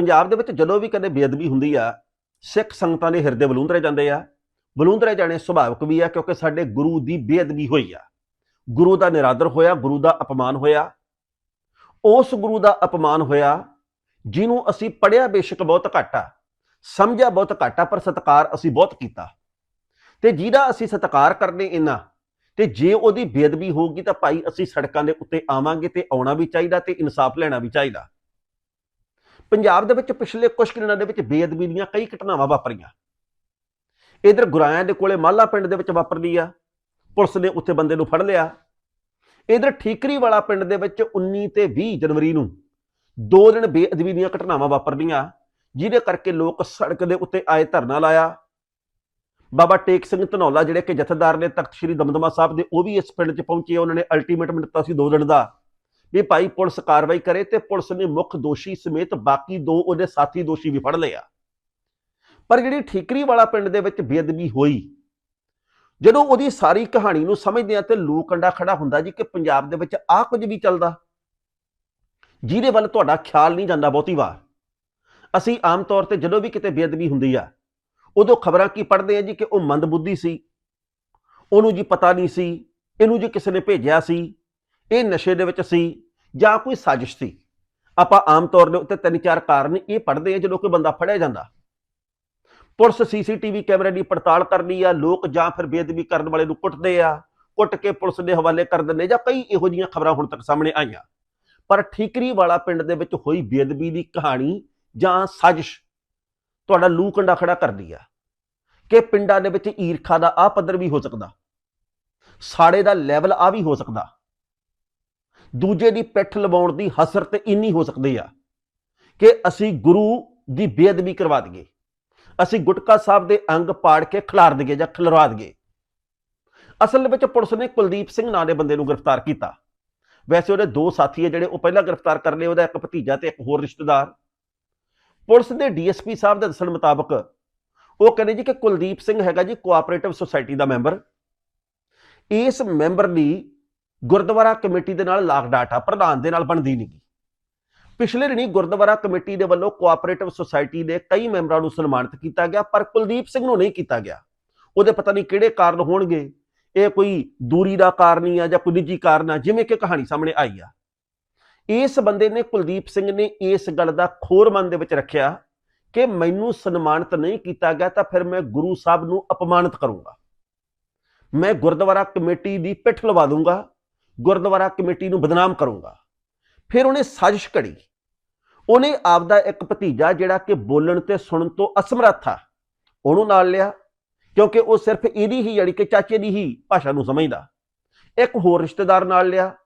ਪੰਜਾਬ ਦੇ ਵਿੱਚ ਜਦੋਂ ਵੀ ਕਦੇ ਬੇਅਦਬੀ ਹੁੰਦੀ ਆ, ਸਿੱਖ ਸੰਗਤਾਂ ਦੇ ਹਿਰਦੇ ਬਲੂੰਦਰੇ ਜਾਂਦੇ ਆ। ਬਲੂੰਦਰੇ ਜਾਣੇ ਸੁਭਾਵਿਕ ਵੀ ਆ, ਕਿਉਂਕਿ ਸਾਡੇ ਗੁਰੂ ਦੀ ਬੇਅਦਬੀ ਹੋਈ ਆ। ਗੁਰੂ ਦਾ ਨਿਰਾਦਰ ਹੋਇਆ, ਗੁਰੂ ਦਾ ਅਪਮਾਨ ਹੋਇਆ। ਉਸ ਗੁਰੂ ਦਾ ਅਪਮਾਨ ਹੋਇਆ, ਜਿਹਨੂੰ ਅਸੀਂ ਪੜਿਆ ਬੇਸ਼ੱਕ ਬਹੁਤ ਘੱਟ ਆ, ਸਮਝਿਆ ਬਹੁਤ ਘੱਟ ਆ, ਪਰ ਸਤਿਕਾਰ ਅਸੀਂ ਬਹੁਤ ਕੀਤਾ। ਤੇ ਜਿਹਦਾ ਅਸੀਂ ਸਤਿਕਾਰ ਕਰਨੇ ਇਹਨਾਂ ਤੇ ਜੇ ਉਹਦੀ ਬੇਅਦਬੀ ਹੋਊਗੀ ਤਾਂ ਭਾਈ ਅਸੀਂ ਸੜਕਾਂ ਦੇ ਉੱਤੇ ਆਵਾਂਗੇ ਤੇ ਆਉਣਾ ਵੀ ਚਾਹੀਦਾ ਤੇ ਇਨਸਾਫ ਲੈਣਾ ਵੀ ਚਾਹੀਦਾ। ਪੰਜਾਬ ਦੇ ਵਿੱਚ ਪਿਛਲੇ ਕੁਝ ਦਿਨਾਂ ਦੇ ਵਿੱਚ ਬੇਅਦਬੀ ਦੀਆਂ ਕਈ ਘਟਨਾਵਾਂ ਵਾਪਰੀਆਂ। ਇਧਰ ਗੁਰਾਇਆਂ ਦੇ ਕੋਲੇ ਮਾਲਾ ਪਿੰਡ ਦੇ ਵਿੱਚ ਵਾਪਰਦੀ ਆ, ਪੁਲਿਸ ਨੇ ਉੱਥੇ ਬੰਦੇ ਨੂੰ ਫੜ ਲਿਆ। ਇਧਰ ਠੀਕਰੀ ਵਾਲਾ ਪਿੰਡ ਦੇ ਵਿੱਚ 19 ਤੇ 20 ਜਨਵਰੀ ਨੂੰ ਦੋ ਦਿਨ ਬੇਅਦਬੀ ਦੀਆਂ ਘਟਨਾਵਾਂ ਵਾਪਰਦੀਆਂ, ਜਿਹਦੇ ਕਰਕੇ ਲੋਕ ਸੜਕ ਦੇ ਉੱਤੇ ਆਏ ਧਰਨਾ ਲਾਇਆ। ਬਾਬਾ ਟੇਕ ਸਿੰਘ ਧਨੌਲਾ ਜਿਹੜੇ ਕਿ ਜਥੇਦਾਰ ਨੇ ਤਖਤ ਸ੍ਰੀ ਦਮਦਮਾ ਸਾਹਿਬ ਦੇ, ਉਹ ਵੀ ਇਸ ਪਿੰਡ 'ਚ ਪਹੁੰਚੇ ਉਹਨਾਂ ਨੇ ਅਲਟੀਮੇਟਮ ਦਿੱਤਾ ਸੀ ਦੋ ਦਿਨ ਦਾ। ਵੀ ਭਾਈ ਪੁਲਿਸ ਕਾਰਵਾਈ ਕਰੇ ਤੇ ਪੁਲਿਸ ਨੇ ਮੁੱਖ ਦੋਸ਼ੀ ਸਮੇਤ ਬਾਕੀ ਦੋ ਉਹਦੇ ਸਾਥੀ ਦੋਸ਼ੀ ਵੀ ਫੜ ਲਿਆ ਪਰ ਜਿਹੜੀ ਠੀਕਰੀ ਵਾਲਾ ਪਿੰਡ ਦੇ ਵਿੱਚ ਬੇਅਦਬੀ ਹੋਈ, ਜਦੋਂ ਉਹਦੀ ਸਾਰੀ ਕਹਾਣੀ ਨੂੰ ਸਮਝਦੇ ਆ ਤੇ ਲੋਕ ਅੰਡਾ ਖੜਾ ਹੁੰਦਾ ਜੀ ਕਿ ਪੰਜਾਬ ਦੇ ਵਿੱਚ ਆਹ ਕੁਝ ਵੀ ਚੱਲਦਾ, ਜਿਹਦੇ ਵੱਲ ਤੁਹਾਡਾ ਖਿਆਲ ਨਹੀਂ ਜਾਂਦਾ ਬਹੁਤੀ ਵਾਰ। ਅਸੀਂ ਆਮ ਤੌਰ ਤੇ ਜਦੋਂ ਵੀ ਕਿਤੇ ਬੇਅਦਬੀ ਹੁੰਦੀ ਆ, ਉਦੋਂ ਖਬਰਾਂ ਕੀ ਪੜ੍ਹਦੇ ਆ ਜੀ ਕਿ ਉਹ ਮੰਦਬੁੱਧੀ ਸੀ, ਉਹਨੂੰ ਜੀ ਪਤਾ ਨਹੀਂ ਸੀ, ਇਹਨੂੰ ਜੀ ਕਿਸੇ ਨੇ ਭੇਜਿਆ ਸੀ ਇਹ ਨਸ਼ੇ ਦੇ ਵਿੱਚ ਸੀ ਜਾਂ ਕੋਈ ਸਾਜ਼ਿਸ਼ ਸੀ? ਆਪਾਂ ਆਮ ਤੌਰ ਦੇ ਉੱਤੇ ਤਿੰਨ ਚਾਰ ਕਾਰਨ ਇਹ ਪੜ੍ਹਦੇ ਆ ਜਦੋਂ ਕੋਈ ਬੰਦਾ ਫੜਿਆ ਜਾਂਦਾ। ਪੁਲਿਸ ਸੀਸੀਟੀਵੀ ਕੈਮਰੇ ਦੀ ਪੜਤਾਲ ਕਰਨੀ ਆ, ਲੋਕ ਜਾਂ ਫਿਰ ਬੇਅਦਬੀ ਕਰਨ ਵਾਲੇ ਨੂੰ ਕੁੱਟਦੇ ਆ, ਕੁੱਟ ਕੇ ਪੁਲਿਸ ਦੇ ਹਵਾਲੇ ਕਰ ਦਿੰਦੇ ਜਾਂ ਕਈ ਇਹੋ ਜਿਹੀਆਂ ਖਬਰਾਂ ਹੁਣ ਤੱਕ ਸਾਹਮਣੇ ਆਈਆਂ। ਪਰ ਠੀਕਰੀ ਵਾਲਾ ਪਿੰਡ ਦੇ ਵਿੱਚ ਹੋਈ ਬੇਅਦਬੀ ਦੀ ਕਹਾਣੀ ਜਾਂ ਸਾਜ਼ਿਸ਼ ਤੁਹਾਡਾ ਲੂ ਕੰਡਾ ਖੜਾ ਕਰਦੀ ਆ ਕਿ ਪਿੰਡਾਂ ਦੇ ਵਿੱਚ ਈਰਖਾ ਦਾ ਆ ਪੱਧਰ ਵੀ ਹੋ ਸਕਦਾ। ਸਾੜੇ ਦਾ ਲੈਵਲ ਆ ਵੀ ਹੋ ਸਕਦਾ। ਦੂਜੇ ਦੀ ਪਿੱਠ ਲਵਾਉਣ ਦੀ ਹਸਰਤ ਇੰਨੀ ਹੋ ਸਕਦੀ ਆ ਕਿ ਅਸੀਂ ਗੁਰੂ ਦੀ ਬੇਅਦਬੀ ਕਰਵਾ ਦਈਏ। ਅਸੀਂ ਗੁਟਕਾ ਸਾਹਿਬ ਦੇ ਅੰਗ ਪਾੜ ਕੇ ਖਿਲਾਰ ਦਈਏ ਜਾਂ ਖਿਲਰਵਾ ਦਈਏ। ਅਸਲ ਵਿੱਚ ਪੁਲਿਸ ਨੇ ਕੁਲਦੀਪ ਸਿੰਘ ਨਾਂ ਦੇ ਬੰਦੇ ਨੂੰ ਗ੍ਰਿਫਤਾਰ ਕੀਤਾ। ਵੈਸੇ ਉਹਦੇ ਦੋ ਸਾਥੀ ਹੈ ਜਿਹੜੇ ਉਹ ਪਹਿਲਾਂ ਗ੍ਰਿਫਤਾਰ ਕਰ ਲਏ, ਉਹਦਾ ਇੱਕ ਭਤੀਜਾ ਤੇ ਇੱਕ ਹੋਰ ਰਿਸ਼ਤੇਦਾਰ। ਪੁਲਿਸ ਦੇ ਡੀਐਸਪੀ ਸਾਹਿਬ ਦੇ ਦੱਸਣ ਮੁਤਾਬਕ ਉਹ ਕਹਿੰਦੇ ਜੀ ਕਿ ਕੁਲਦੀਪ ਸਿੰਘ ਹੈਗਾ ਜੀ ਕੋਆਪਰੇਟਿਵ ਸੁਸਾਇਟੀ ਦਾ ਮੈਂਬਰ। ਇਸ ਮੈਂਬਰ ਲਈ ਗੁਰਦੁਆਰਾ ਕਮੇਟੀ ਦੇ ਨਾਲ ਲਾਗ ਡਾਟਾ ਪ੍ਰਧਾਨ ਦੇ ਨਾਲ ਬਣਦੀ ਨਹੀਂ ਪਿਛਲੇ ਦਿਨੀ ਗੁਰਦੁਆਰਾ ਕਮੇਟੀ ਦੇ ਵੱਲੋਂ ਕੋਆਪਰੇਟਿਵ ਸੁਸਾਇਟੀ ਦੇ ਕਈ ਮੈਂਬਰਾਂ ਨੂੰ ਸਨਮਾਨਿਤ ਕੀਤਾ ਗਿਆ, ਪਰ ਕੁਲਦੀਪ ਸਿੰਘ ਨੂੰ ਨਹੀਂ ਕੀਤਾ ਗਿਆ। ਉਹਦੇ ਪਤਾ ਨਹੀਂ ਕਿਹੜੇ ਕਾਰਨ ਹੋਣਗੇ, ਇਹ ਕੋਈ ਦੂਰੀ ਦਾ ਕਾਰਨ ਹੀ ਆ ਜਾਂ ਕੋਈ ਨਿੱਜੀ ਕਾਰਨ ਆ, ਜਿਵੇਂ ਕਿ ਕਹਾਣੀ ਸਾਹਮਣੇ ਆਈ ਆ। ਇਸ ਬੰਦੇ ਨੇ, ਕੁਲਦੀਪ ਸਿੰਘ ਨੇ ਇਸ ਗੱਲ ਦਾ ਖੋਰ ਮਨ ਦੇ ਵਿੱਚ ਰੱਖਿਆ ਕਿ ਮੈਨੂੰ ਸਨਮਾਨਿਤ ਨਹੀਂ ਕੀਤਾ ਗਿਆ ਤਾਂ ਫਿਰ ਮੈਂ ਗੁਰੂ ਸਾਹਿਬ ਨੂੰ ਅਪਮਾਨਿਤ ਕਰੂੰਗਾ। ਮੈਂ ਗੁਰਦੁਆਰਾ ਕਮੇਟੀ ਦੀ ਪਿੱਠ ਲਵਾ ਦੂੰਗਾ ਗੁਰਦੁਆਰਾ ਕਮੇਟੀ ਨੂੰ ਬਦਨਾਮ ਕਰੂੰਗਾ। ਫਿਰ ਉਹਨੇ ਸਾਜ਼ਿਸ਼ ਘੜੀ। ਉਹਨੇ ਆਪਦਾ ਇੱਕ ਭਤੀਜਾ ਜਿਹੜਾ ਕਿ ਬੋਲਣ ਤੇ ਸੁਣਨ ਤੋਂ ਅਸਮਰੱਥ ਆ, ਉਹਨੂੰ ਨਾਲ ਲਿਆ, ਕਿਉਂਕਿ ਉਹ ਸਿਰਫ ਇਹਦੀ ਹੀ ਯਾਨੀ ਕਿ ਚਾਚੇ ਦੀ ਹੀ ਭਾਸ਼ਾ ਨੂੰ ਸਮਝਦਾ। ਇੱਕ ਹੋਰ ਰਿਸ਼ਤੇਦਾਰ ਨਾਲ ਲਿਆ।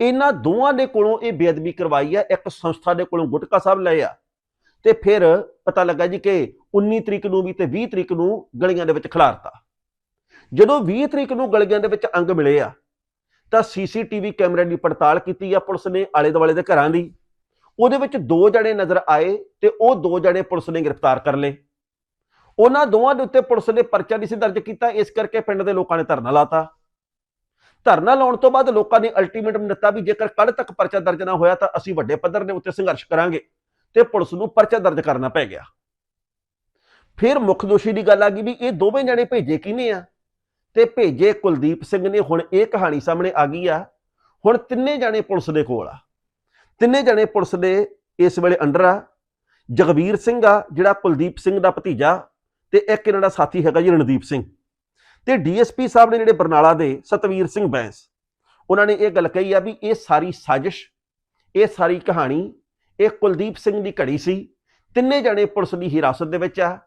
ਇਹਨਾਂ ਦੋਵਾਂ ਦੇ ਕੋਲੋਂ ਇਹ ਬੇਅਦਬੀ ਕਰਵਾਈ ਆ, ਇੱਕ ਸੰਸਥਾ ਦੇ ਕੋਲੋਂ ਗੁਟਕਾ ਸਾਹਿਬ ਲਏ ਆ। ਤੇ ਫਿਰ ਪਤਾ ਲੱਗਾ ਜੀ ਕਿ 19 ਤਰੀਕ ਨੂੰ ਵੀ ਤੇ 20 ਤਰੀਕ ਨੂੰ ਗਲੀਆਂ ਦੇ ਵਿੱਚ ਖਿਲਾਰਤਾ। ਜਦੋਂ 20 ਤਰੀਕ ਨੂੰ ਗਲੀਆਂ ਦੇ ਵਿੱਚ ਅੰਗ ਮਿਲੇ ਆ ਤਾਂ ਸੀਸੀਟੀਵੀ ਕੈਮਰੇ ਦੀ ਪੜਤਾਲ ਕੀਤੀ ਆ ਪੁਲਿਸ ਨੇ ਆਲੇ ਦੁਆਲੇ ਦੇ ਘਰਾਂ ਦੀ। ਉਹਦੇ ਵਿੱਚ ਦੋ ਜਣੇ ਨਜ਼ਰ ਆਏ ਤੇ ਉਹ ਦੋ ਜਣੇ ਪੁਲਿਸ ਨੇ ਗ੍ਰਿਫਤਾਰ ਕਰ ਲਏ। ਉਹਨਾਂ ਦੋਵਾਂ ਦੇ ਉੱਤੇ ਪੁਲਿਸ ਨੇ ਪਰਚਾ ਨਹੀਂ ਸੀ ਦਰਜ ਕੀਤਾ, ਇਸ ਕਰਕੇ ਪਿੰਡ ਦੇ ਲੋਕਾਂ ਨੇ ਧਰਨਾ ਲਾਤਾ। ਧਰਨਾ ਲਾਉਣ ਤੋਂ ਬਾਅਦ ਲੋਕਾਂ ਨੇ ਅਲਟੀਮੇਟਮ ਦਿੱਤਾ ਵੀ ਜੇਕਰ ਕੱਲ ਤੱਕ ਪਰਚਾ ਦਰਜ ਨਾ ਹੋਇਆ ਤਾਂ ਅਸੀਂ ਵੱਡੇ ਪੱਧਰ ਦੇ ਉੱਤੇ ਸੰਘਰਸ਼ ਕਰਾਂਗੇ ਤੇ ਪੁਲਿਸ ਨੂੰ ਪਰਚਾ ਦਰਜ ਕਰਨਾ ਪੈ ਗਿਆ। ਫਿਰ ਮੁੱਖ ਦੋਸ਼ੀ ਦੀ ਗੱਲ ਆ ਗਈ ਵੀ ਇਹ ਦੋਵੇਂ ਜਣੇ ਭੇਜੇ ਕਿਹਨੇ ਆ? ਤੇ ਭੇਜੇ ਕੁਲਦੀਪ ਸਿੰਘ ਨੇ, ਹੁਣ ਇਹ ਕਹਾਣੀ ਸਾਹਮਣੇ ਆ ਗਈ ਆ। ਹੁਣ ਤਿੰਨੇ ਜਣੇ ਪੁਲਿਸ ਦੇ ਕੋਲ ਆ। ਤਿੰਨੇ ਜਣੇ ਪੁਲਿਸ ਦੇ ਇਸ ਵੇਲੇ ਅੰਡਰ ਆ। ਜਗਵੀਰ ਸਿੰਘ ਆ, ਜਿਹੜਾ ਕੁਲਦੀਪ ਸਿੰਘ ਦਾ ਭਤੀਜਾ, ਤੇ ਇੱਕ ਇਹਨਾਂ ਦਾ ਸਾਥੀ ਹੈਗਾ ਜੀ ਰਣਦੀਪ ਸਿੰਘ। ਤੇ ਡੀਐਸਪੀ ਸਾਹਿਬ ਨੇ ਜਿਹੜੇ ਬਰਨਾਲਾ ਦੇ ਸਤਵੀਰ ਸਿੰਘ ਬੈਂਸ, ਉਹਨਾਂ ਨੇ ਇਹ ਗੱਲ ਕਹੀ ਆ ਵੀ ਇਹ ਸਾਰੀ ਸਾਜ਼ਿਸ਼, ਇਹ ਸਾਰੀ ਕਹਾਣੀ, ਇਹ ਕੁਲਦੀਪ ਸਿੰਘ ਦੀ ਘੜੀ ਸੀ। ਤਿੰਨੇ ਜਣੇ ਪੁਲਿਸ ਦੀ ਹਿਰਾਸਤ ਦੇ ਵਿੱਚ ਆ।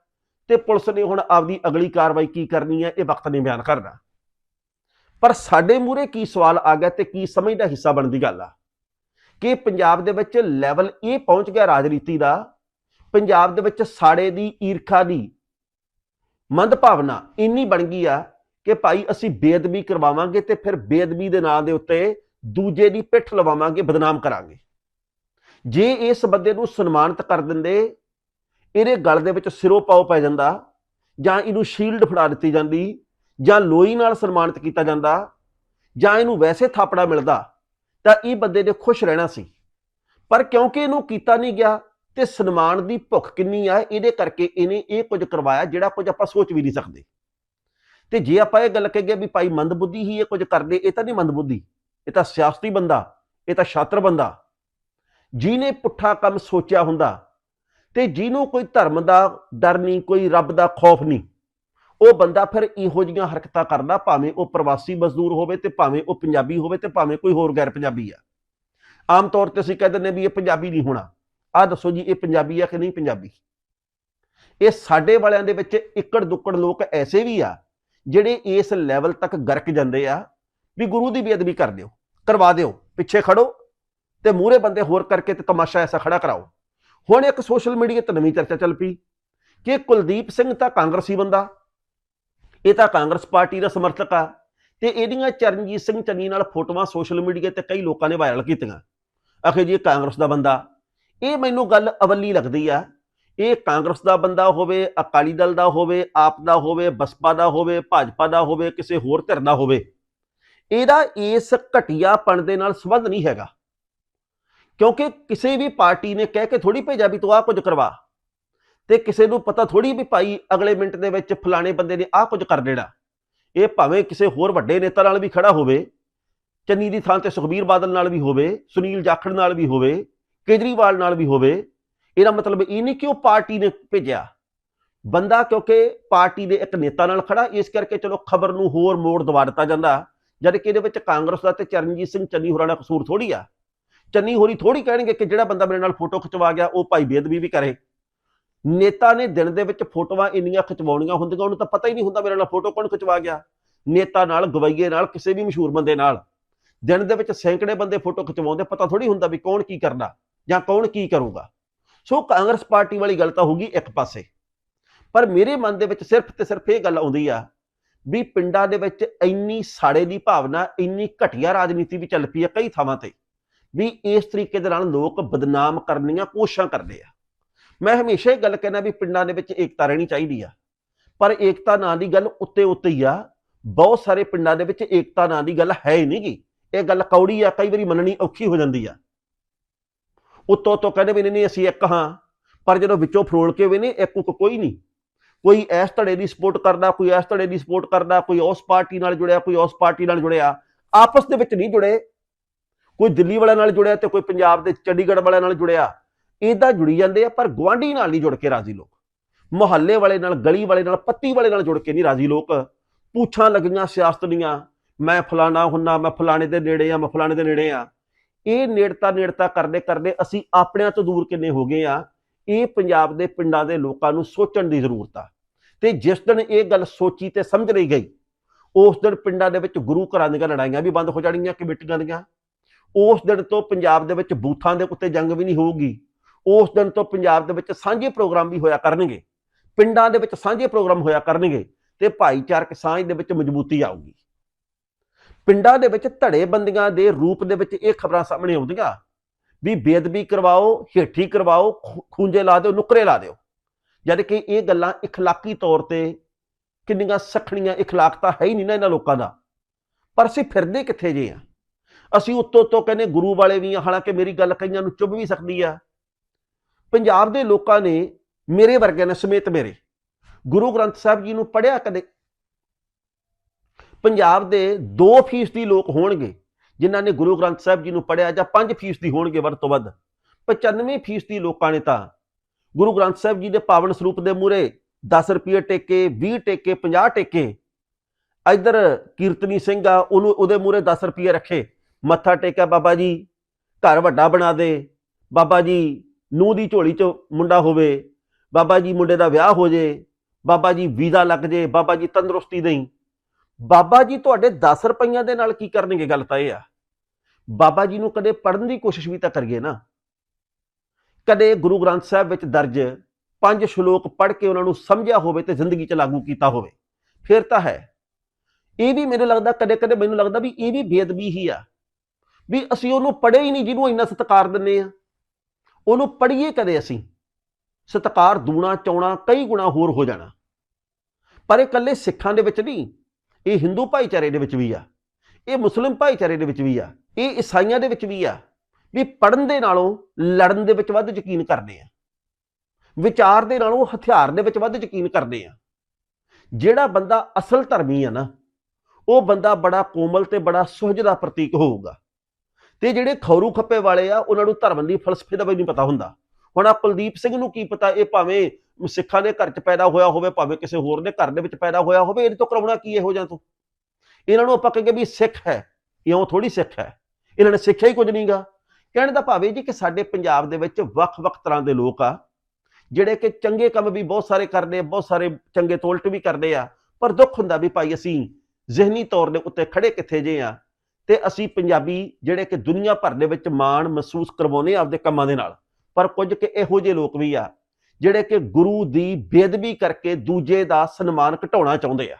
ਤੇ ਪੁਲਿਸ ਨੇ ਹੁਣ ਆਪਦੀ ਅਗਲੀ ਕਾਰਵਾਈ ਕੀ ਕਰਨੀ ਹੈ, ਇਹ ਵਕਤ ਨੇ ਬਿਆਨ ਕਰਨਾ ਪਰ ਸਾਡੇ ਮੂਹਰੇ ਕੀ ਸਵਾਲ ਆ ਗਿਆ ਤੇ ਕੀ ਸਮਝ ਦਾ ਹਿੱਸਾ ਬਣਦੀ ਗੱਲ ਆ? ਕਿ ਪੰਜਾਬ ਦੇ ਵਿੱਚ ਲੈਵਲ ਇਹ ਪਹੁੰਚ ਗਿਆ ਰਾਜਨੀਤੀ ਦਾ, ਪੰਜਾਬ ਦੇ ਵਿੱਚ ਸਾੜੇ ਦੀ, ਈਰਖਾ ਦੀ ਮੰਦ ਭਾਵਨਾ ਇੰਨੀ ਬਣ ਗਈ ਆ ਕਿ ਭਾਈ ਅਸੀਂ ਬੇਅਦਬੀ ਕਰਵਾਵਾਂਗੇ ਤੇ ਫਿਰ ਬੇਅਦਬੀ ਦੇ ਨਾਂ ਦੇ ਉੱਤੇ ਦੂਜੇ ਦੀ ਪਿੱਠ ਲਵਾਵਾਂਗੇ, ਬਦਨਾਮ ਕਰਾਂਗੇ। ਜੇ ਇਸ ਬੰਦੇ ਨੂੰ ਸਨਮਾਨਿਤ ਕਰ ਦਿੰਦੇ ਇਹਦੇ ਗਲ ਦੇ ਵਿੱਚ ਸਿਰੋਂ ਪਾਉ ਪੈ ਜਾਂਦਾ, ਜਾਂ ਇਹਨੂੰ ਸ਼ੀਲਡ ਫੜਾ ਦਿੱਤੀ ਜਾਂਦੀ, ਜਾਂ ਲੋਈ ਨਾਲ ਸਨਮਾਨਿਤ ਕੀਤਾ ਜਾਂਦਾ, ਜਾਂ ਇਹਨੂੰ ਵੈਸੇ ਥਾਪੜਾ ਮਿਲਦਾ, ਤਾਂ ਇਹ ਬੰਦੇ ਨੇ ਖੁਸ਼ ਰਹਿਣਾ ਸੀ। ਪਰ ਕਿਉਂਕਿ ਇਹਨੂੰ ਕੀਤਾ ਨਹੀਂ ਗਿਆ, ਤੇ ਸਨਮਾਨ ਦੀ ਭੁੱਖ ਕਿੰਨੀ ਆ, ਇਹਦੇ ਕਰਕੇ ਇਹਨੇ ਇਹ ਕੁਝ ਕਰਵਾਇਆ ਜਿਹੜਾ ਕੁਝ ਆਪਾਂ ਸੋਚ ਵੀ ਨਹੀਂ ਸਕਦੇ। ਤੇ ਜੇ ਆਪਾਂ ਇਹ ਗੱਲ ਕਹੀਏ ਵੀ ਭਾਈ ਮੰਦਬੁੱਧੀ ਹੀ ਇਹ ਕੁਝ ਕਰਦੇ, ਇਹ ਤਾਂ ਨਹੀਂ ਮੰਦਬੁੱਧੀ, ਇਹ ਤਾਂ ਸਿਆਸਤੀ ਬੰਦਾ, ਇਹ ਤਾਂ ਛਾਤਰ ਬੰਦਾ। ਜਿਹਨੇ ਪੁੱਠਾ ਕੰਮ ਸੋਚਿਆ ਹੁੰਦਾ ਤੇ ਜਿਹਨੂੰ ਕੋਈ ਧਰਮ ਦਾ ਡਰ ਨਹੀਂ, ਕੋਈ ਰੱਬ ਦਾ ਖੌਫ ਨਹੀਂ, ਉਹ ਬੰਦਾ ਫਿਰ ਇਹੋ ਜਿਹੀਆਂ ਹਰਕਤਾਂ ਕਰਦਾ, ਭਾਵੇਂ ਉਹ ਪ੍ਰਵਾਸੀ ਮਜ਼ਦੂਰ ਹੋਵੇ ਤੇ ਭਾਵੇਂ ਉਹ ਪੰਜਾਬੀ ਹੋਵੇ ਤੇ ਭਾਵੇਂ ਕੋਈ ਹੋਰ ਗੈਰ ਪੰਜਾਬੀ ਆ। ਆਮ ਤੌਰ ਤੇ ਅਸੀਂ ਕਹਿ ਦਿੰਦੇ ਵੀ ਇਹ ਪੰਜਾਬੀ ਨਹੀਂ ਹੋਣਾ। ਆਹ ਦੱਸੋ ਜੀ, ਇਹ ਪੰਜਾਬੀ ਆ ਕਿ ਨਹੀਂ ਪੰਜਾਬੀ? ਇਹ ਸਾਡੇ ਵਾਲਿਆਂ ਦੇ ਵਿੱਚ ਇੱਕੜ ਦੁੱਕੜ ਲੋਕ ਐਸੇ ਵੀ ਆ, ਜਿਹੜੇ ਇਸ ਲੈਵਲ ਤੱਕ ਗਰਕ ਜਾਂਦੇ ਆ ਵੀ ਗੁਰੂ ਦੀ ਬੇਅਦਬੀ ਕਰ ਦਿਓ, ਕਰਵਾ ਦਿਓ, ਪਿੱਛੇ ਖੜੋ ਤੇ ਮੂਹਰੇ ਬੰਦੇ ਹੋਰ ਕਰਕੇ ਤੇ ਤਮਾਸ਼ਾ ਐਸਾ ਖੜਾ ਕਰਾਓ। ਹੁਣ ਇੱਕ ਸੋਸ਼ਲ ਮੀਡੀਆ ਤੇ ਨਵੀਂ ਚਰਚਾ ਚੱਲ ਪਈ ਕਿ ਕੁਲਦੀਪ ਸਿੰਘ ਤਾਂ ਕਾਂਗਰਸੀ ਬੰਦਾ, ਇਹ ਤਾਂ ਕਾਂਗਰਸ ਪਾਰਟੀ ਦਾ ਸਮਰਥਕ ਆ, ਤੇ ਇਹਦੀਆਂ ਚਰਨਜੀਤ ਸਿੰਘ ਚੰਨੀ ਨਾਲ ਫੋਟੋਆਂ ਸੋਸ਼ਲ ਮੀਡੀਆ ਤੇ ਕਈ ਲੋਕਾਂ ਨੇ ਵਾਇਰਲ ਕੀਤੀਆਂ। ਆਖੇ ਜੀ ਕਾਂਗਰਸ ਦਾ ਬੰਦਾ। ਇਹ ਮੈਨੂੰ ਗੱਲ ਅਵੱਲੀ ਲੱਗਦੀ ਆ। ਇਹ ਕਾਂਗਰਸ ਦਾ ਬੰਦਾ ਹੋਵੇ, ਅਕਾਲੀ ਦਲ ਦਾ ਹੋਵੇ, ਆਪ ਦਾ ਹੋਵੇ, ਬਸਪਾ ਦਾ ਹੋਵੇ, ਭਾਜਪਾ ਦਾ ਹੋਵੇ, ਕਿਸੇ ਹੋਰ ਧਿਰ ਦਾ ਹੋਵੇ, ਇਹਦਾ ਇਸ ਘਟੀਆਪਣ ਦੇ ਨਾਲ ਸੰਬੰਧ ਨਹੀਂ ਹੈਗਾ। ਕਿਉਂਕਿ ਕਿਸੇ ਵੀ ਪਾਰਟੀ ਨੇ ਕਹਿ ਕੇ ਥੋੜੀ ਭੇਜਿਆ ਵੀ ਤੂੰ ਆਹ ਕੁਝ ਕਰਵਾ। ਤੇ ਕਿਸੇ ਨੂੰ ਪਤਾ ਥੋੜੀ ਵੀ ਭਾਈ ਅਗਲੇ ਮਿੰਟ ਦੇ ਵਿੱਚ ਫਲਾਣੇ ਬੰਦੇ ਨੇ ਆਹ ਕੁਝ ਕਰ ਦੇਣਾ। ਇਹ ਭਾਵੇਂ ਕਿਸੇ ਹੋਰ ਵੱਡੇ ਨੇਤਾ ਨਾਲ ਵੀ ਖੜਾ ਹੋਵੇ, ਚੰਨੀ ਦੀ ਥਾਂ ਤੇ ਸੁਖਬੀਰ ਬਾਦਲ ਨਾਲ ਵੀ ਹੋਵੇ, ਸੁਨੀਲ ਜਾਖੜ ਨਾਲ ਵੀ ਹੋਵੇ, ਕੇਜਰੀਵਾਲ ਨਾਲ ਵੀ ਹੋਵੇ, ਇਹਦਾ ਮਤਲਬ ਇਹ ਨਹੀਂ ਕਿ ਉਹ ਪਾਰਟੀ ਨੇ ਭੇਜਿਆ। ਬੰਦਾ ਕਿਉਂਕਿ ਪਾਰਟੀ ਦੇ ਇੱਕ ਨੇਤਾ ਨਾਲ ਖੜਾ, ਇਸ ਕਰਕੇ ਚਲੋ ਖਬਰ ਨੂੰ ਹੋਰ ਮੋੜ ਦਵਾ ਦਿੱਤਾ ਜਾਂਦਾ। ਜਦ ਕਿ ਇਹਦੇ ਵਿੱਚ ਕਾਂਗਰਸ ਦਾ ਤੇ ਚਰਨਜੀਤ ਸਿੰਘ ਚੰਨੀ ਹੋਰਾਂ ਦਾ ਕਸੂਰ ਥੋੜੀ ਆ। ਚੰਨੀ ਹੋਰੀ ਥੋੜੀ ਕਹਿਣਗੇ ਕਿ ਜਿਹੜਾ ਬੰਦਾ ਮੇਰੇ ਨਾਲ ਫੋਟੋ ਖਿਚਵਾ ਗਿਆ, ਉਹ ਭਾਈ ਬੇਅਦਬੀ ਵੀ ਕਰੇ। ਨੇਤਾ ਨੇ ਦਿਨ ਦੇ ਵਿੱਚ ਫੋਟੋਆਂ ਇੰਨੀਆਂ ਖਿਚਵਾਉਣੀਆਂ ਹੁੰਦੀਆਂ, ਉਹਨੂੰ ਤਾਂ ਪਤਾ ਹੀ ਨਹੀਂ ਹੁੰਦਾ ਮੇਰੇ ਨਾਲ ਫੋਟੋ ਕੌਣ ਖਿਚਵਾ ਗਿਆ। ਨੇਤਾ ਨਾਲ, ਗਵਈਏ ਨਾਲ, ਕਿਸੇ ਵੀ ਮਸ਼ਹੂਰ ਬੰਦੇ ਨਾਲ। ਦਿਨ ਦੇ ਵਿੱਚ ਸੈਂਕੜੇ ਬੰਦੇ ਫੋਟੋ ਖਿਚਵਾਉਂਦੇ, ਪਤਾ ਥੋੜੀ ਹੁੰਦਾ ਵੀ ਕੌਣ ਕੀ ਕਰਨਾ ਜਾਂ ਕੌਣ ਕੀ ਕਰੂਗਾ। ਸੋ ਕਾਂਗਰਸ ਪਾਰਟੀ ਵਾਲੀ ਗੱਲ ਤਾਂ ਹੋਊਗੀ ਇੱਕ ਪਾਸੇ। ਪਰ ਮੇਰੇ ਮਨ ਦੇ ਵਿੱਚ ਸਿਰਫ ਤੇ ਸਿਰਫ ਇਹ ਗੱਲ ਆਉਂਦੀ ਆ ਵੀ ਪਿੰਡਾਂ ਦੇ ਵਿੱਚ ਇੰਨੀ ਸਾੜੇ ਦੀ ਭਾਵਨਾ, ਇੰਨੀ ਘਟੀਆ ਰਾਜਨੀਤੀ ਵੀ ਚੱਲ ਪਈ ਆ ਕਈ ਥਾਵਾਂ ਤੇ। ਵੀ ਇਸ ਤਰੀਕੇ ਦੇ ਨਾਲ ਲੋਕ ਬਦਨਾਮ ਕਰਨੀਆਂ ਕੋਸ਼ਿਸ਼ਾਂ ਕਰਦੇ ਆ। ਮੈਂ ਹਮੇਸ਼ਾ ਇਹ ਗੱਲ ਕਹਿਣਾ ਵੀ ਪਿੰਡਾਂ ਦੇ ਵਿੱਚ ਏਕਤਾ ਰਹਿਣੀ ਚਾਹੀਦੀ ਆ। ਪਰ ਏਕਤਾ ਨਾਂ ਦੀ ਗੱਲ ਉੱਤੇ ਉੱਤੇ ਹੀ ਆ। ਬਹੁਤ ਸਾਰੇ ਪਿੰਡਾਂ ਦੇ ਵਿੱਚ ਏਕਤਾ ਨਾਂ ਦੀ ਗੱਲ ਹੈ ਹੀ ਨਹੀਂਗੀ। ਇਹ ਗੱਲ ਕੌੜੀ ਆ, ਕਈ ਵਾਰੀ ਮੰਨਣੀ ਔਖੀ ਹੋ ਜਾਂਦੀ ਆ। ਉੱਤੋਂ ਉੱਤੋਂ ਕਹਿੰਦੇ ਵੀ ਨਹੀਂ ਨਹੀਂ, ਅਸੀਂ ਇੱਕ ਹਾਂ। ਪਰ ਜਦੋਂ ਵਿੱਚੋਂ ਫਰੋਲ ਕੇ ਵੀ ਨਹੀਂ ਇੱਕ ਉੱਕ ਕੋਈ ਨਹੀਂ। ਕੋਈ ਇਸ ਧੜੇ ਦੀ ਸਪੋਰਟ ਕਰਦਾ, ਕੋਈ ਇਸ ਧੜੇ ਦੀ ਸਪੋਰਟ ਕਰਦਾ, ਕੋਈ ਉਸ ਪਾਰਟੀ ਨਾਲ ਜੁੜਿਆ, ਕੋਈ ਉਸ ਪਾਰਟੀ ਨਾਲ ਜੁੜਿਆ। ਆਪਸ ਦੇ ਵਿੱਚ ਨਹੀਂ ਜੁੜੇ। ਕੋਈ ਦਿੱਲੀ ਵਾਲਿਆਂ ਨਾਲ ਜੁੜਿਆ ਤੇ ਕੋਈ ਪੰਜਾਬ ਦੇ ਚੰਡੀਗੜ੍ਹ ਵਾਲਿਆਂ ਨਾਲ ਜੁੜਿਆ ਇਦਾਂ ਜੁੜੀ ਜਾਂਦੇ ਆ, ਪਰ ਗਵਾਂਢੀ ਨਾਲ ਨਹੀਂ ਜੁੜ ਕੇ ਰਾਜ਼ੀ ਲੋਕ। ਮੁਹੱਲੇ ਵਾਲੇ ਨਾਲ, ਗਲੀ ਵਾਲੇ ਨਾਲ, ਪੱਤੀ ਵਾਲੇ ਨਾਲ ਜੁੜ ਕੇ ਨਹੀਂ ਰਾਜ਼ੀ ਲੋਕ। ਪੂਛਾਂ ਲੱਗੀਆਂ ਸਿਆਸਤ ਦੀਆਂ, ਮੈਂ ਫਲਾਣਾ ਹੁੰਨਾ, ਮੈਂ ਫਲਾਣੇ ਦੇ ਨੇੜੇ ਆ, ਮੈਂ ਫਲਾਣੇ ਦੇ ਨੇੜੇ ਆ। ਇਹ ਨੇੜਤਾ ਨੇੜਤਾ ਕਰਦੇ ਕਰਦੇ ਅਸੀਂ ਆਪਣਿਆਂ ਤੋਂ ਦੂਰ ਕਿੰਨੇ ਹੋ ਗਏ ਆ, ਇਹ ਪੰਜਾਬ ਦੇ ਪਿੰਡਾਂ ਦੇ ਲੋਕਾਂ ਨੂੰ ਸੋਚਣ ਦੀ ਜ਼ਰੂਰਤ ਆ। ਤੇ ਜਿਸ ਦਿਨ ਇਹ ਗੱਲ ਸੋਚੀ ਤੇ ਸਮਝ ਲਈ ਗਈ, ਉਸ ਦਿਨ ਪਿੰਡਾਂ ਦੇ ਵਿੱਚ ਗੁਰੂ ਘਰਾਂ ਦੀਆਂ ਲੜਾਈਆਂ ਵੀ ਬੰਦ ਹੋ ਜਾਣਗੀਆਂ ਕਮੇਟੀਆਂ ਦੀਆਂ। ਉਸ ਦਿਨ ਤੋਂ ਪੰਜਾਬ ਦੇ ਵਿੱਚ ਬੂਥਾਂ ਦੇ ਉੱਤੇ ਜੰਗ ਵੀ ਨਹੀਂ ਹੋਊਗੀ ਉਸ ਦਿਨ ਤੋਂ ਪੰਜਾਬ ਦੇ ਵਿੱਚ ਸਾਂਝੇ ਪ੍ਰੋਗਰਾਮ ਵੀ ਹੋਇਆ ਕਰਨਗੇ ਪਿੰਡਾਂ ਦੇ ਵਿੱਚ ਸਾਂਝੇ ਪ੍ਰੋਗਰਾਮ ਹੋਇਆ ਕਰਨਗੇ ਤੇ ਭਾਈਚਾਰਕ ਸਾਂਝ ਦੇ ਵਿੱਚ ਮਜ਼ਬੂਤੀ ਆਊਗੀ ਪਿੰਡਾਂ ਦੇ ਵਿੱਚ ਧੜੇ ਬੰਦੀਆਂ ਦੇ ਰੂਪ ਦੇ ਵਿੱਚ ਇਹ ਖਬਰਾਂ ਸਾਹਮਣੇ ਆਉਂਦੀਆਂ ਵੀ ਬੇਅਦਬੀ ਕਰਵਾਓ ਹੇਠੀ ਕਰਵਾਓ ਖੂ- ਖੂੰਜੇ ਲਾ ਦਿਓ ਨੁਕਰੇ ਲਾ ਦਿਓ ਜਦ ਕਿ ਇਹ ਗੱਲਾਂ اخلاقی ਤੌਰ ਤੇ ਕਿੰਨੀਆਂ ਸਖਣੀਆਂ اخلاق ਤਾਂ ਹੈ ਹੀ ਨਹੀਂ ਨਾ ਇਹਨਾਂ ਲੋਕਾਂ ਦਾ ਪਰ ਅਸੀਂ ਫਿਰਦੇ ਕਿੱਥੇ ਜੇ ਆ ਅਸੀਂ ਉੱਤੋਂ ਉੱਤੋਂ ਕਹਿੰਦੇ ਗੁਰੂ ਵਾਲੇ ਵੀ ਆ, ਹਾਲਾਂਕਿ ਮੇਰੀ ਗੱਲ ਕਈਆਂ ਨੂੰ ਚੁੱਭ ਵੀ ਸਕਦੀ ਆ। ਪੰਜਾਬ ਦੇ ਲੋਕਾਂ ਨੇ ਮੇਰੇ ਵਰਗਿਆਂ ਨੇ ਸਮੇਤ ਮੇਰੇ, ਗੁਰੂ ਗ੍ਰੰਥ ਸਾਹਿਬ ਜੀ ਨੂੰ ਪੜਿਆ ਕਦੇ? ਪੰਜਾਬ ਦੇ 2% ਲੋਕ ਹੋਣਗੇ ਜਿਨ੍ਹਾਂ ਨੇ ਗੁਰੂ ਗ੍ਰੰਥ ਸਾਹਿਬ ਜੀ ਨੂੰ ਪੜਿਆ ਜਾਂ 5% ਹੋਣਗੇ ਵੱਧ ਤੋਂ ਵੱਧ। 95% ਲੋਕਾਂ ਨੇ ਤਾਂ ਗੁਰੂ ਗ੍ਰੰਥ ਸਾਹਿਬ ਜੀ ਦੇ ਪਾਵਨ ਸਰੂਪ ਦੇ ਮੂਰੇ 10 ਰੁਪਏ ਟੇਕੇ 20 ਟੇਕੇ 50 ਟੇਕੇ, ਇਧਰ ਕੀਰਤਨੀ ਸਿੰਘ ਆ, ਉਹਨੂੰ ਉਹਦੇ ਮੂਰੇ 10 ਰੁਪਏ ਰੱਖੇ। ਮੱਥਾ ਟੇਕਿਆ ਬਾਬਾ ਜੀ, ਘਰ ਵੱਡਾ ਬਣਾ ਦੇ। ਬਾਬਾ ਜੀ, ਨੂੰਹ ਦੀ ਝੋਲੀ 'ਚ ਮੁੰਡਾ ਹੋਵੇ। ਬਾਬਾ ਜੀ ਮੁੰਡੇ ਦਾ ਵਿਆਹ ਹੋ ਜੇ। ਬਾਬਾ ਜੀ ਵੀਜ਼ਾ ਲੱਗ ਜੇ। ਬਾਬਾ ਜੀ ਤੰਦਰੁਸਤੀ ਦੇਈ। ਬਾਬਾ ਜੀ ਤੁਹਾਡੇ 10 ਰੁਪਈਆਂ ਦੇ ਨਾਲ ਕੀ ਕਰਨਗੇ ਗੱਲ ਤਾਂ ਇਹ ਆ। ਬਾਬਾ ਜੀ ਨੂੰ ਕਦੇ ਪੜਨ ਦੀ ਕੋਸ਼ਿਸ਼ ਵੀ ਤਾਂ ਕਰੀਏ ਨਾ। ਕਦੇ ਗੁਰੂ ਗ੍ਰੰਥ ਸਾਹਿਬ ਵਿੱਚ ਦਰਜ ਪੰਜ ਸ਼ਲੋਕ ਪੜ੍ਹ ਕੇ ਉਹਨਾਂ ਨੂੰ ਸਮਝਿਆ ਹੋਵੇ ਤੇ ਜ਼ਿੰਦਗੀ 'ਚ ਲਾਗੂ ਕੀਤਾ ਹੋਵੇ। ਫਿਰ ਤਾਂ ਹੈ। ਇਹ ਵੀ ਮੈਨੂੰ ਲੱਗਦਾ ਕਦੇ ਕਦੇ ਮੈਨੂੰ ਲੱਗਦਾ ਵੀ ਇਹ ਵੀ ਬੇਅਦਬੀ ਹੀ ਆ। ਵੀ ਅਸੀਂ ਉਹਨੂੰ ਪੜ੍ਹੇ ਹੀ ਨਹੀਂ, ਜਿਹਨੂੰ ਇੰਨਾ ਸਤਿਕਾਰ ਦਿੰਨੇ ਆ ਉਹਨੂੰ ਪੜ੍ਹੀਏ ਕਦੇ ਅਸੀਂ? ਸਤਿਕਾਰ ਦੂਣਾ, ਚੌਣਾ, ਕਈ ਗੁਣਾ ਹੋਰ ਹੋ ਜਾਣਾ। ਪਰ ਇਹ ਇਕੱਲੇ ਸਿੱਖਾਂ ਦੇ ਵਿੱਚ ਨਹੀਂ, ਇਹ ਹਿੰਦੂ ਭਾਈਚਾਰੇ ਦੇ ਵਿੱਚ ਵੀ ਆ। ਇਹ ਮੁਸਲਿਮ ਭਾਈਚਾਰੇ ਦੇ ਵਿੱਚ ਵੀ ਆ। ਇਹ ਈਸਾਈਆਂ ਦੇ ਵਿੱਚ ਵੀ ਆ। ਵੀ ਪੜਨ ਦੇ ਨਾਲੋਂ ਲੜਨ ਦੇ ਵਿੱਚ ਵੱਧ ਯਕੀਨ ਕਰਦੇ ਆ। ਵਿਚਾਰ ਦੇ ਨਾਲੋਂ ਹਥਿਆਰ ਦੇ ਵਿੱਚ ਵੱਧ ਯਕੀਨ ਕਰਦੇ ਆ। ਜਿਹੜਾ ਬੰਦਾ ਅਸਲ ਧਰਮੀ ਆ ਨਾ, ਉਹ ਬੰਦਾ ਬੜਾ ਕੋਮਲ ਤੇ ਬੜਾ ਸੁਹਜ ਦਾ ਪ੍ਰਤੀਕ ਹੋਊਗਾ। ਤੇ ਜਿਹੜੇ ਖੌਰੂ ਖੱਪੇ ਵਾਲੇ ਆ, ਉਹਨਾਂ ਨੂੰ ਧਰਮ ਦੀ ਫਲਸਫੇ ਦਾ ਵੀ ਨਹੀਂ ਪਤਾ ਹੁੰਦਾ। ਹੁਣ ਆ ਕੁਲਦੀਪ ਸਿੰਘ ਨੂੰ ਕੀ ਪਤਾ, ਇਹ ਭਾਵੇਂ ਸਿੱਖਾਂ ਦੇ ਘਰ 'ਚ ਪੈਦਾ ਹੋਇਆ ਹੋਵੇ, ਭਾਵੇਂ ਕਿਸੇ ਹੋਰ ਦੇ ਘਰ ਦੇ ਵਿੱਚ ਪੈਦਾ ਹੋਇਆ ਹੋਵੇ, ਇਹਦੇ ਤੋਂ ਕਰਾਉਣਾ ਕੀ ਇਹੋ ਜਿਹਾ ਤੋਂ? ਇਹਨਾਂ ਨੂੰ ਆਪਾਂ ਕਹਿੰਗੇ ਵੀ ਸਿੱਖ ਹੈ ਇਉਂ ਥੋੜੀ ਸਿੱਖ ਹੈ। ਇਹਨਾਂ ਨੇ ਸਿੱਖਿਆ ਹੀ ਕੁਝ ਨਹੀਂਗਾ ਕਹਿਣ ਦਾ ਭਾਵੇਂ ਜੀ ਕਿ ਸਾਡੇ ਪੰਜਾਬ ਦੇ ਵਿੱਚ ਵੱਖ-ਵੱਖ ਤਰ੍ਹਾਂ ਦੇ ਲੋਕ ਆ, ਜਿਹੜੇ ਕਿ ਚੰਗੇ ਕੰਮ ਵੀ ਬਹੁਤ ਸਾਰੇ ਕਰਦੇ ਆ, ਬਹੁਤ ਸਾਰੇ ਚੰਗੇ ਤੋਲਟ ਵੀ ਕਰਦੇ ਆ, ਪਰ ਦੁੱਖ ਹੁੰਦਾ ਵੀ ਭਾਈ ਅਸੀਂ ਜ਼ਿਹਨੀ ਤੌਰ ਦੇ ਉੱਤੇ ਖੜੇ ਕਿੱਥੇ ਜੇ ਆ ਤੇ ਅਸੀਂ ਪੰਜਾਬੀ ਜਿਹੜੇ ਕਿ ਦੁਨੀਆ ਭਰ ਦੇ ਵਿੱਚ ਮਾਣ ਮਹਿਸੂਸ ਕਰਵਾਉਨੇ ਆਪਦੇ ਕੰਮਾਂ ਦੇ ਨਾਲ। ਪਰ ਕੁਝ ਕਿ ਇਹੋ ਜਿਹੇ ਲੋਕ ਵੀ ਆ, ਜਿਹੜੇ ਕਿ ਗੁਰੂ ਦੀ ਬੇਅਦਬੀ ਕਰਕੇ ਦੂਜੇ ਦਾ ਸਨਮਾਨ ਘਟਾਉਣਾ ਚਾਹੁੰਦੇ ਆ।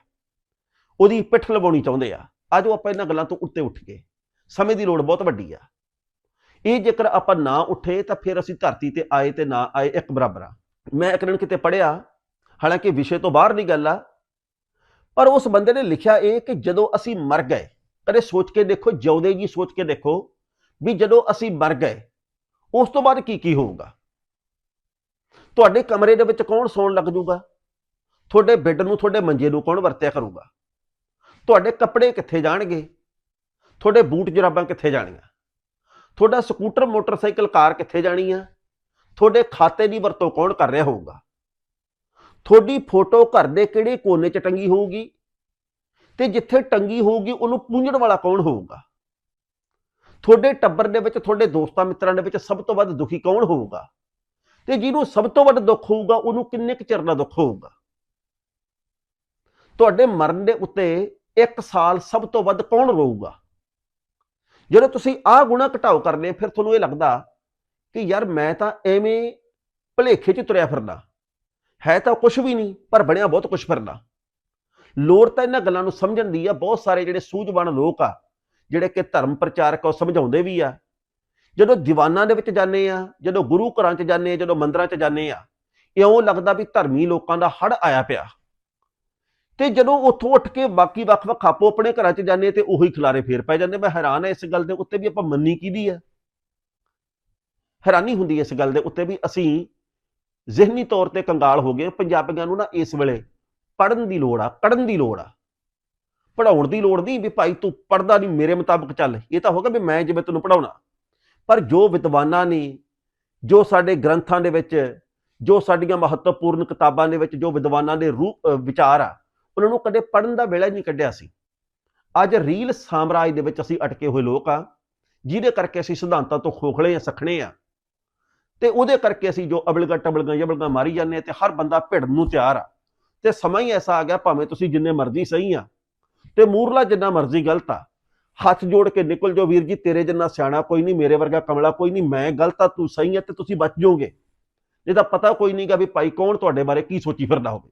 ਉਹਦੀ ਪਿੱਠ ਲਵਾਉਣੀ ਚਾਹੁੰਦੇ ਆ। ਅੱਜ ਉਹ ਆਪਾਂ ਇਹਨਾਂ ਗੱਲਾਂ ਤੋਂ ਉੱਤੇ ਉੱਠ ਗਏ। ਸਮੇਂ ਦੀ ਲੋੜ ਬਹੁਤ ਵੱਡੀ ਆ। ਇਹ ਜੇਕਰ ਆਪਾਂ ਨਾ ਉੱਠੇ ਤਾਂ ਫਿਰ ਅਸੀਂ ਧਰਤੀ ਤੇ ਆਏ ਤੇ ਨਾ ਆਏ ਇੱਕ ਬਰਾਬਰ ਆ। ਮੈਂ ਇੱਕ ਦਿਨ ਕਿਤੇ ਪੜਿਆ ਹਾਲਾਂਕਿ ਵਿਸ਼ੇ ਤੋਂ ਬਾਹਰ ਦੀ ਗੱਲ ਆ, ਪਰ ਉਸ ਬੰਦੇ ਨੇ ਲਿਖਿਆ ਇਹ ਕਿ ਜਦੋਂ ਅਸੀਂ ਮਰ ਗਏ ਕਦੇ ਸੋਚ ਕੇ ਦੇਖੋ, ਜਿਉਂਦੇ ਜੀ ਸੋਚ ਕੇ ਦੇਖੋ ਵੀ ਜਦੋਂ ਅਸੀਂ ਮਰ ਗਏ, ਉਸ ਤੋਂ ਬਾਅਦ ਕੀ ਕੀ ਹੋਊਗਾ? ਤੁਹਾਡੇ ਕਮਰੇ ਦੇ ਵਿੱਚ ਕੌਣ ਸੌਣ ਲੱਗ ਜਾਊਗਾ ਤੁਹਾਡੇ ਬੈੱਡ ਨੂੰ ਤੁਹਾਡੇ ਮੰਜੇ ਨੂੰ ਕੌਣ ਵਰਤਿਆ ਕਰੂਗਾ? ਤੁਹਾਡੇ ਕੱਪੜੇ ਕਿੱਥੇ ਜਾਣਗੇ? ਤੁਹਾਡੇ ਬੂਟ ਜਰਾਬਾਂ ਕਿੱਥੇ ਜਾਣੀਆਂ? ਤੁਹਾਡਾ ਸਕੂਟਰ, ਮੋਟਰਸਾਈਕਲ, ਕਾਰ ਕਿੱਥੇ ਜਾਣੀ ਆ ਤੁਹਾਡੇ ਖਾਤੇ ਦੀ ਵਰਤੋਂ ਕੌਣ ਕਰ ਰਿਹਾ ਹੋਊਗਾ? ਤੁਹਾਡੀ ਫੋਟੋ ਘਰ ਦੇ ਕਿਹੜੇ ਕੋਨੇ 'ਚ ਟੰਗੀ ਹੋਊਗੀ? ਤੇ ਜਿੱਥੇ ਟੰਗੀ ਹੋਊਗੀ, ਉਹਨੂੰ ਪੂੰਝਣ ਵਾਲਾ ਕੌਣ ਹੋਊਗਾ? ਤੁਹਾਡੇ ਟੱਬਰ ਦੇ ਵਿੱਚ, ਤੁਹਾਡੇ ਦੋਸਤਾਂ ਮਿੱਤਰਾਂ ਦੇ ਵਿੱਚ ਸਭ ਤੋਂ ਵੱਧ ਦੁਖੀ ਕੌਣ ਹੋਊਗਾ? ਤੇ ਜਿਹਨੂੰ ਸਭ ਤੋਂ ਵੱਧ ਦੁੱਖ ਹੋਊਗਾ, ਉਹਨੂੰ ਕਿੰਨੇ ਕੁ ਚਿਰ ਦਾ ਦੁੱਖ ਹੋਊਗਾ? ਤੁਹਾਡੇ ਮਰਨ ਦੇ ਉੱਤੇ ਇੱਕ ਸਾਲ ਸਭ ਤੋਂ ਵੱਧ ਕੌਣ ਰੋਊਗਾ? ਜਦੋਂ ਤੁਸੀਂ ਆਹ ਗੁਣਾ ਘਟਾਓ ਕਰਨੇ ਫਿਰ ਤੁਹਾਨੂੰ ਇਹ ਲੱਗਦਾ ਕਿ ਯਾਰ ਮੈਂ ਤਾਂ ਐਵੇਂ ਭਲੇਖੇ 'ਚ ਤੁਰਿਆ ਫਿਰਨਾ। ਹੈ ਤਾਂ ਕੁਝ ਵੀ ਨਹੀਂ, ਪਰ ਬਣਿਆ ਬਹੁਤ ਕੁਝ ਫਿਰਨਾ। ਲੋੜ ਤਾਂ ਇਹਨਾਂ ਗੱਲਾਂ ਨੂੰ ਸਮਝਣ ਦੀ ਆ, ਬਹੁਤ ਸਾਰੇ ਜਿਹੜੇ ਸੂਝਵਾਨ ਲੋਕ ਆ, ਜਿਹੜੇ ਕਿ ਧਰਮ ਪ੍ਰਚਾਰਕ ਉਹ ਸਮਝਾਉਂਦੇ ਵੀ ਆ। ਜਦੋਂ ਦੀਵਾਨਾਂ ਦੇ ਵਿੱਚ ਜਾਂਦੇ ਆ, ਜਦੋਂ ਗੁਰੂ ਘਰਾਂ 'ਚ ਜਾਂਦੇ ਆ, ਜਦੋਂ ਮੰਦਰਾਂ 'ਚ ਜਾਂਦੇ ਆ, ਇਉਂ ਲੱਗਦਾ ਵੀ ਧਰਮੀ ਲੋਕਾਂ ਦਾ ਹੜ ਆਇਆ ਪਿਆ। ਤੇ ਜਦੋਂ ਉੱਥੋਂ ਉੱਠ ਕੇ ਬਾਕੀ ਵੱਖ-ਵੱਖ ਆਪੋ ਆਪਣੇ ਘਰਾਂ 'ਚ ਜਾਂਦੇ ਤੇ ਉਹੀ ਖਿਲਾਰੇ ਫੇਰ ਪੈ ਜਾਂਦੇ ਮੈਂ ਹੈਰਾਨ ਆ ਇਸ ਗੱਲ ਦੇ ਉੱਤੇ ਵੀ ਆਪਾਂ ਮੰਨੀ ਕਿਹਦੀ ਆ? ਹੈਰਾਨੀ ਹੁੰਦੀ ਇਸ ਗੱਲ ਦੇ ਉੱਤੇ ਵੀ ਅਸੀਂ ਜ਼ਿਹਨੀ ਤੌਰ ਤੇ ਕੰਗਾਲ ਹੋ ਗਏ ਪੰਜਾਬੀਆਂ ਨੂੰ ਨਾ ਇਸ ਵੇਲੇ। ਪੜਨ ਦੀ ਲੋੜ ਆ ਕੜਨ ਦੀ ਲੋੜ ਆ। ਪੜਾਉਣ ਦੀ ਲੋੜ ਨਹੀਂ ਵੀ ਭਾਈ ਤੂੰ ਪੜਦਾ ਨਹੀਂ, ਮੇਰੇ ਮੁਤਾਬਕ ਚੱਲ। ਇਹ ਤਾਂ ਹੋਗਾ ਵੀ ਮੈਂ ਜਿਵੇਂ ਤੈਨੂੰ ਪੜਾਉਣਾ ਪਰ ਜੋ ਵਿਦਵਾਨਾਂ ਨੇ, ਜੋ ਸਾਡੇ ਗ੍ਰੰਥਾਂ ਦੇ ਵਿੱਚ, ਜੋ ਸਾਡੀਆਂ ਮਹੱਤਵਪੂਰਨ ਕਿਤਾਬਾਂ ਦੇ ਵਿੱਚ ਜੋ ਵਿਦਵਾਨਾਂ ਦੇ ਰੂਪ ਵਿਚਾਰ ਆ, ਉਹਨਾਂ ਨੂੰ ਕਦੇ ਪੜਨ ਦਾ ਵੇਲਾ ਹੀ ਨਹੀਂ ਕੱਢਿਆ ਸੀ। ਅੱਜ ਰੀਲ ਸਾਮਰਾਜ ਦੇ ਵਿੱਚ ਅਸੀਂ ਅਟਕੇ ਹੋਏ ਲੋਕ ਆ, ਜਿਹਦੇ ਕਰਕੇ ਅਸੀਂ ਸਿਧਾਂਤਾਂ ਤੋਂ ਖੋਖਲੇ ਆ, ਸਖਣੇ ਆ। ਤੇ ਉਹਦੇ ਕਰਕੇ ਅਸੀਂ ਜੋ ਅਬਲਗਾ ਟਬਲਗਾ ਜਬਲਗਾ ਮਾਰੀ ਜਾਂਦੇ ਆ ਤੇ ਹਰ ਬੰਦਾ ਭਿੜਨ ਨੂੰ ਤਿਆਰ ਆ। ਤੇ ਸਮਾਂ ਹੀ ਐਸਾ ਆ ਗਿਆ ਭਾਵੇਂ ਤੁਸੀਂ ਜਿੰਨੇ ਮਰਜ਼ੀ ਸਹੀ ਆ। ਤੇ ਮੂਰਲਾ ਜਿੰਨਾ ਮਰਜ਼ੀ ਗਲਤ ਆ। ਹੱਥ ਜੋੜ ਕੇ ਨਿਕਲ ਜਾਓ ਵੀਰ ਜੀ, ਤੇਰੇ ਜਿੰਨਾ ਸਿਆਣਾ ਕੋਈ ਨਹੀਂ, ਮੇਰੇ ਵਰਗਾ ਕਮਲਾ ਕੋਈ ਨਹੀਂ, ਮੈਂ ਗਲਤ ਆ, ਤੂੰ ਸਹੀ ਆ ਤੇ ਤੁਸੀਂ ਬਚ ਜਾਓਗੇ। ਇਹਦਾ ਪਤਾ ਕੋਈ ਨਹੀਂਗਾ ਵੀ ਭਾਈ ਕੌਣ ਤੁਹਾਡੇ ਬਾਰੇ ਕੀ ਸੋਚੀ ਫਿਰਦਾ ਹੋਵੇ।